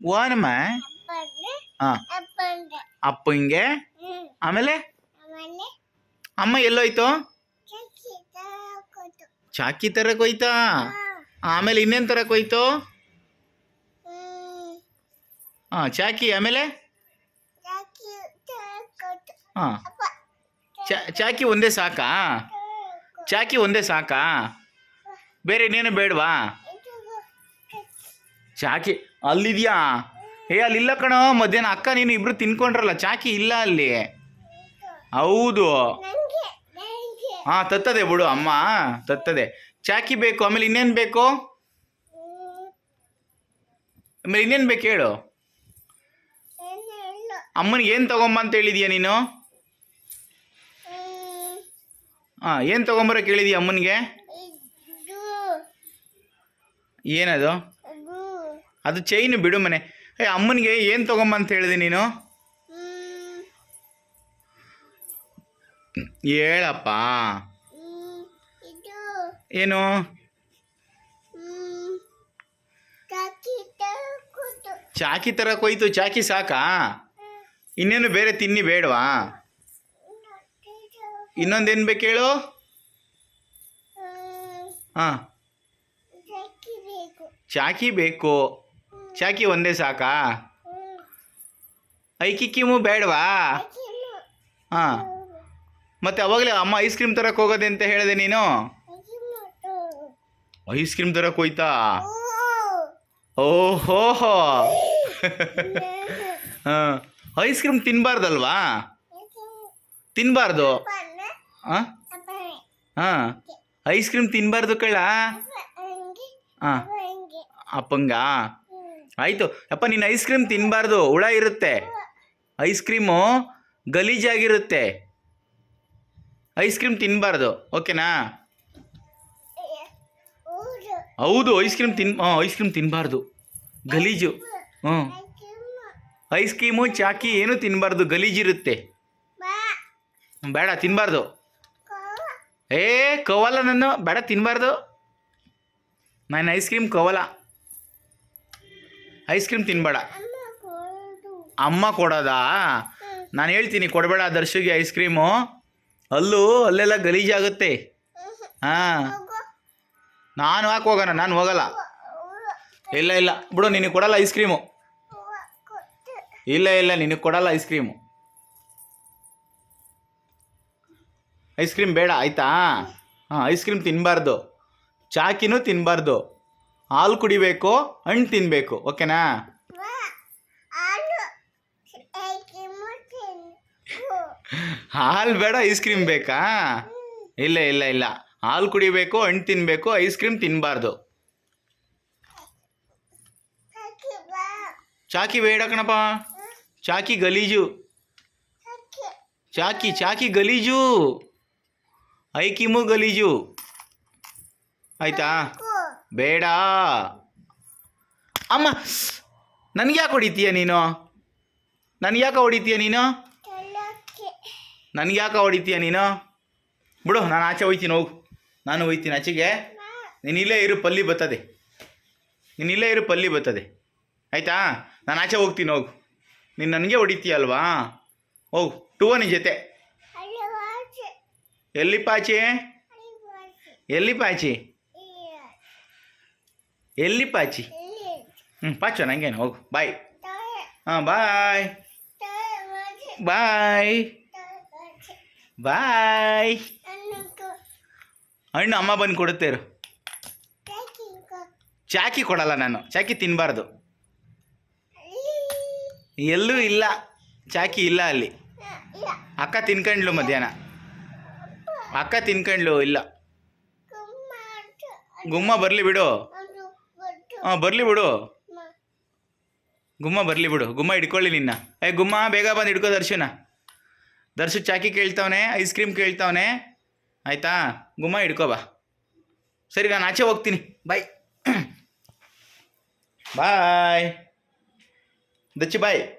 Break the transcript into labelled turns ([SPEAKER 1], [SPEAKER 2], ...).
[SPEAKER 1] ಓನಮ್ಮ ಹಾಂ
[SPEAKER 2] ಅಪ್ಪಂಗೆ.
[SPEAKER 1] ಅಪ್ಪಂಗೆ?
[SPEAKER 2] ಹ್ಮ್.
[SPEAKER 1] ಆಮೇಲೆ? ಅಮ್ಮ ಎಲ್ಲೋಯ್ತು? ಚಾಕಿ ತರಕ್ ಹೋಯ್ತಾ ಆಮೇಲೆ ಇನ್ನೇನ್ ತರಕ್ ಹೋಯ್ತು ಹಾ ಚಾಕಿ ಆಮೇಲೆ? ಹಾ.
[SPEAKER 2] ಅಪ್ಪ
[SPEAKER 1] ಚಾಕಿ ಒಂದೇ ಸಾಕಾ? ಚಾಕಿ ಒಂದೇ ಸಾಕಾ? ಬೇರೆ ಇನ್ನೇನು ಬೇಡವಾ? ಚಾಕಿ ಅಲ್ಲಿದ್ಯಾ? ಏ ಅಲ್ಲಿಲ್ಲ ಕಣೋ ಮಧ್ಯಾಹ್ನ ಅಕ್ಕ ನೀನು ಇಬ್ರು ತಿನ್ಕೊಂಡ್ರಲ್ಲ ಚಾಕಿ ಇಲ್ಲ ಅಲ್ಲಿ. ಹೌದು. ಹಾ ತತ್ತದೆ ಬಿಡು ಅಮ್ಮ ತತ್ತದೆ. ಚಾಕಿ ಬೇಕು ಆಮೇಲೆ ಇನ್ನೇನು ಬೇಕು? ಆಮೇಲೆ ಇನ್ನೇನು ಬೇಕು ಹೇಳು? ಅಮ್ಮನಿಗೆ ಏನು ತಗೊಂಬ ಅಂತ ಹೇಳಿದ್ಯಾ ನೀನು? ಹಾಂ ಏನು ತಗೊಂಬರೋಕೆ ಕೇಳಿದೀಯ ಅಮ್ಮನಿಗೆ? ಏನದು? ಅದು ಚೈನು ಬಿಡು ಮನೆ. ಏ ಅಮ್ಮನಿಗೆ ಏನು ತೊಗೊಂಬ ಅಂತ ಹೇಳಿದೆ ನೀನು? ಹೇಳಪ್ಪ. ಏನು? ಚಾಕಿ ಥರ ಕೊಯ್ತು ಚಾಕಿ ಸಾಕಾ? ಇನ್ನೇನು ಬೇರೆ ತಿನ್ನಿ ಬೇಡವಾ? ಇನ್ನೊಂದೇನು ಬೇಕು ಹೇಳು? ಹಾಂ. ಚಾಕಿ ಬೇಕು. ಚಾಕಿ ಒಂದೇ ಸಾಕಾ? ಐಕಿಕ್ಕಿಮು ಬೇಡವಾ? ಹಾಂ. ಮತ್ತೆ ಅವಾಗಲೇ ಅಮ್ಮ ಐಸ್ ಕ್ರೀಮ್ ತರಕ್ಕೆ ಹೋಗೋದೆ ಅಂತ ಹೇಳಿದೆ ನೀನು? ಐಸ್ ಕ್ರೀಮ್ ತರಕ್ಕೆ ಹೋಯ್ತಾ?
[SPEAKER 2] ಓ
[SPEAKER 1] ಓಹೋ. ಹಾಂ. ಐಸ್ ಕ್ರೀಮ್ ತಿನ್ನಬಾರ್ದಲ್ವಾ ತಿನ್ನಬಾರ್ದು ಹಾಂ? ಹಾಂ. ಐಸ್ ಕ್ರೀಮ್ ತಿನ್ನಬಾರ್ದು ಕಳ್ಳ ಹಾಂ. ಅಪ್ಪಂಗ? ಆಯಿತು. ಅಪ್ಪ, ನೀನು ಐಸ್ ಕ್ರೀಮ್ ತಿನ್ನಬಾರ್ದು ಹುಳ ಇರುತ್ತೆ. ಐಸ್ ಕ್ರೀಮು ಗಲೀಜಾಗಿರುತ್ತೆ. ಐಸ್ ಕ್ರೀಮ್ ತಿನ್ನಬಾರ್ದು ಓಕೆನಾ ಹೌದು ಐಸ್ ಕ್ರೀಮ್ ತಿನ್ ಐಸ್ ಕ್ರೀಮ್ ತಿನ್ನಬಾರ್ದು ಗಲೀಜು, ಹ್ಞೂ. ಐಸ್ ಕ್ರೀಮು ಚಾಕಿ ಏನು ತಿನ್ನಬಾರ್ದು ಗಲೀಜಿರುತ್ತೆ. ಬೇಡ ತಿನ್ನಬಾರ್ದು ಏ ಕವಲ ನಾನು ಬೇಡ ತಿನ್ನಬಾರ್ದು ನಾನು ಐಸ್ ಕ್ರೀಮ್ ಕವಲ. ಐಸ್ ಕ್ರೀಮ್ ತಿನ್ನಬೇಡ
[SPEAKER 2] ಅಮ್ಮ ಕೊಡು
[SPEAKER 1] ಅಮ್ಮ ಕೊಡೋದಾ? ನಾನು ಹೇಳ್ತೀನಿ ಕೊಡಬೇಡ ದರ್ಶಿಗೆ ಐಸ್ ಕ್ರೀಮು. ಅಲ್ಲೂ ಅಲ್ಲೆಲ್ಲ ಗಲೀಜಾಗುತ್ತೆ ಹಾಂ. ನಾನು ಹಾಕಿ ಹೋಗೋಣ? ನಾನು ಹೋಗಲ್ಲ. ಇಲ್ಲ ಇಲ್ಲ. ಬಿಡು ನಿನಗೆ ಕೊಡಲ್ಲ ಐಸ್ ಕ್ರೀಮು. ಇಲ್ಲ ಇಲ್ಲ ನಿನಗೆ ಕೊಡಲ್ಲ ಐಸ್ ಕ್ರೀಮು. ಐಸ್ ಕ್ರೀಮ್ ಬೇಡ ಆಯಿತಾ? ಹಾಂ ಐಸ್ ಕ್ರೀಮ್ ತಿನ್ನಬಾರ್ದು ಚಾಕಿನೂ ತಿನ್ನಬಾರ್ದು ಹಾಲು ಕುಡಿಬೇಕು, ಹಣ್ಣು ತಿನ್ನಬೇಕು ಓಕೆನಾ ಹಾಲು ಬೇಡ ಐಸ್ ಕ್ರೀಮ್ ಬೇಕಾ? ಇಲ್ಲ ಇಲ್ಲ ಇಲ್ಲ. ಹಾಲು ಕುಡಿಬೇಕು, ಹಣ್ಣು ತಿನ್ನಬೇಕು ಐಸ್ ಕ್ರೀಮ್ ತಿನ್ನಬಾರ್ದು ಚಾಕಿ ಬೇಡ ಕಣಪ್ಪ. ಚಾಕಿ ಗಲೀಜು. ಚಾಕಿ ಚಾಕಿ ಗಲೀಜು. ಐಕಿಮು ಗಲೀಜು. ಆಯ್ತಾ? ಬೇಡ. ಅಮ್ಮ, ನನಗೆ ಯಾಕೆ ಹೊಡಿತೀಯ ನೀನು? ನನಗೆ ಯಾಕೆ ಹೊಡಿತೀಯ ನೀನು? ನನಗೆ ಯಾಕೆ ಹೊಡಿತೀಯ ನೀನು? ಬಿಡು, ನಾನು ಆಚೆ ಹೋಯ್ತೀನಿ, ಹೋಗು. ನಾನು ಹೋಯ್ತೀನಿ ಆಚೆಗೆ. ನೀನು ಇಲ್ಲೇ ಇರು, ಪಲ್ಲಿ ಬತ್ತದೆ ನೀನು ಇಲ್ಲೇ ಇರು, ಪಲ್ಲಿ ಬರ್ತದೆ. ಆಯಿತಾ? ನಾನು ಆಚೆ ಹೋಗ್ತೀನಿ, ಹೋಗು. ನೀನು ನನಗೆ ಹೊಡಿತೀಯಲ್ವಾ ಹೋಗು, ಟೂವ ನಿನ್ನ ಜೊತೆ. ಎಲ್ಲಿ ಪಾಚಿ ಎಲ್ಲಿ ಪಾಚಿ ಎಲ್ಲಿ ಪಾಚಿ? ಹ್ಞೂ ಪಾಚು ನನಗೇನು ಹೋಗು. ಬಾಯ್ ಹಾಂ ಬಾಯ್ ಬಾಯ್ ಬಾಯ್ ಹಣ್ಣು ಅಮ್ಮ ಬಂದು ಕೊಡುತ್ತೇರು ಚಾಕಿ ಕೊಡಲ್ಲ ನಾನು, ಚಾಕಿ ತಿನ್ನಬಾರ್ದು ಎಲ್ಲೂ ಇಲ್ಲ, ಚಾಕಿ ಇಲ್ಲ ಅಲ್ಲಿ. ಅಕ್ಕ ತಿನ್ಕಂಡ್ಲು ಮಧ್ಯಾಹ್ನ. ಅಕ್ಕ ತಿನ್ಕಂಡ್ಲು ಇಲ್ಲ. ಗುಮ್ಮ ಬರಲಿ ಬಿಡು. ಹಾಂ ಬರಲಿ ಬಿಡು. ಗುಮ್ಮ. ಬರಲಿ ಬಿಡು. ಗುಮ್ಮ ಹಿಡ್ಕೊಳ್ಳಿ ನಿನ್ನ. ಏ ಗುಮ್ಮ ಬೇಗ ಬಂದು ಹಿಡ್ಕೋ ದರ್ಶನ. ದರ್ಶು ಚಾಕಿ ಕೇಳ್ತಾವನೆ ಐಸ್ ಕ್ರೀಮ್ ಕೇಳ್ತಾವನೆ. ಆಯಿತಾ? ಗುಮ್ಮ ಹಿಡ್ಕೋ ಬಾ. ಸರಿ ನಾನು ಆಚೆ ಹೋಗ್ತೀನಿ. ಬಾಯ್ ಬಾಯ್ ದಚ್ಚಿ ಬಾಯ್